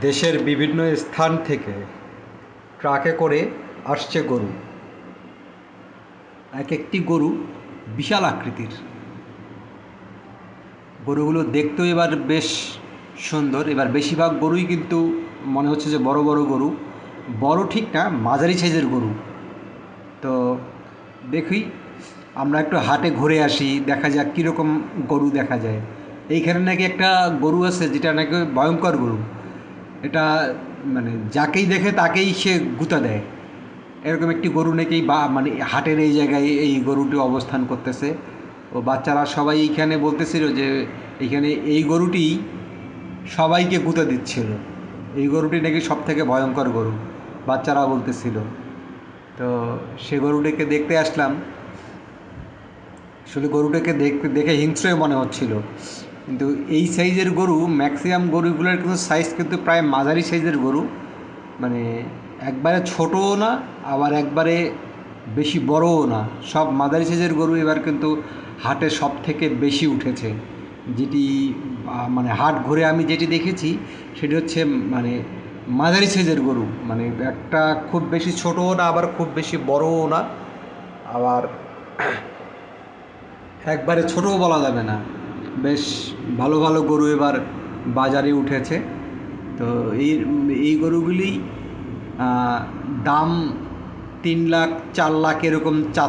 দেশের বিভিন্ন স্থান থেকে ট্রাকে করে আসছে গরু। এক একটি গরু বিশাল আকৃতির। গরুগুলো দেখতেও এবার বেশ সুন্দর। এবার বেশিরভাগ গরুই কিন্তু মনে হচ্ছে যে বড় বড় গরু। বড় ঠিক না, মাঝারি সাইজের গরু। তো দেখি, আমরা একটু হাটে ঘুরে আসি, দেখা যাক কীরকম গরু দেখা যায়। এইখানে নাকি একটা গরু আছে যেটা নাকি ভয়ঙ্কর গরু। এটা মানে যাকেই দেখে তাকেই সে গুঁতা দেয়। এরকম একটি গরু নাকি বা মানে হাটের এই জায়গায় এই গরুটি অবস্থান করতেছে। ও বাচ্চারা সবাই এইখানে বলতেছিল যে এইখানে এই গরুটি সবাইকে গুঁতে দিচ্ছিল। এই গরুটি নাকি সব থেকে ভয়ঙ্কর গরু, বাচ্চারা বলতেছিল। তো সে গরুটিকে দেখতে আসলাম। আসলে গরুটাকে দেখতে দেখে হিংস্রই মনে হচ্ছিল। কিন্তু এই সাইজের গরু ম্যাক্সিমাম গরুগুলোর কিন্তু সাইজ কিন্তু প্রায় মাঝারি সাইজের গরু। মানে একবারে ছোটও না, আবার একবারে বেশি বড়ও না। সব মাঝারি সাইজের গরু এবার কিন্তু হাটে সব থেকে বেশি উঠেছে। যেটি মানে হাট ঘুরে আমি যেটি দেখেছি, সেটি হচ্ছে মানে মাঝারি সাইজের গরু। মানে একটা খুব বেশি ছোটও না, আবার খুব বেশি বড়ও না। আবার একবারে ছোটও বলা যাবে না। বেশ ভালো ভালো গরু এবার বাজারে উঠেছে। তো এই এই গরুগুলি দাম তিন লাখ, চার লাখ এরকম চা